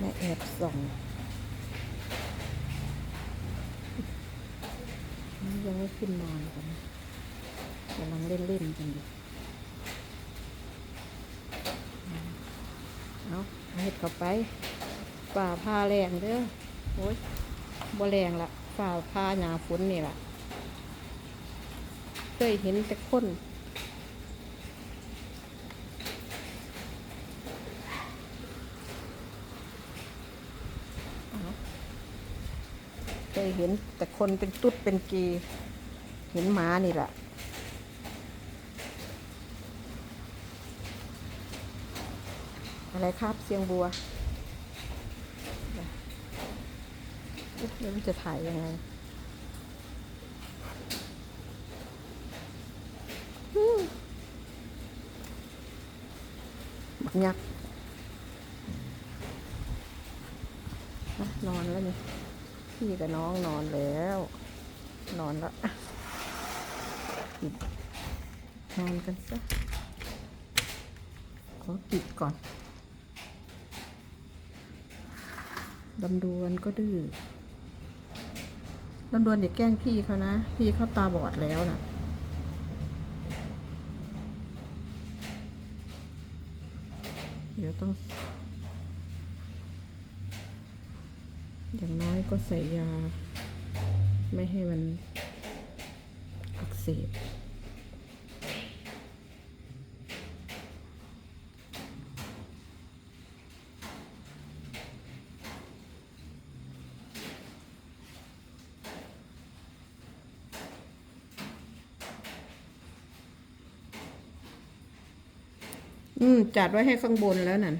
ม่แอบส่องนี่ยังไม่ขึ้นนอนกันนะกำลังเล่นเล่นๆกันอยู่เอาเห็ดเข้าไปฝ่าผ้าแรงเด้อโอ้ยบ่แรงละฝ่าผ้าหนาฝนนี่ละเคยเห็นแต่คน เคยเห็นแต่คนเป็นตุ๊ดเป็นกีเห็นหมานี่แหละอะไรครับเสียงบัวเอ๊ะแล้จะถ่ายยังไงอืมบักยักนอนแล้วนี่ พี่กับน้องนอนแล้ว นอนแล้วอะปิดนอนกันซะขอปิดก่อนลำดวนก็ดื้อลำดวนอย่าแกล้งพี่เขานะ พี่เขาตาบอดแล้วนะเดี๋ยวต้อง อย่างน้อยก็ใส่ยา ไม่ให้มันอักเสบอืมจัดไว้ให้ข้างบนแล้วนั่น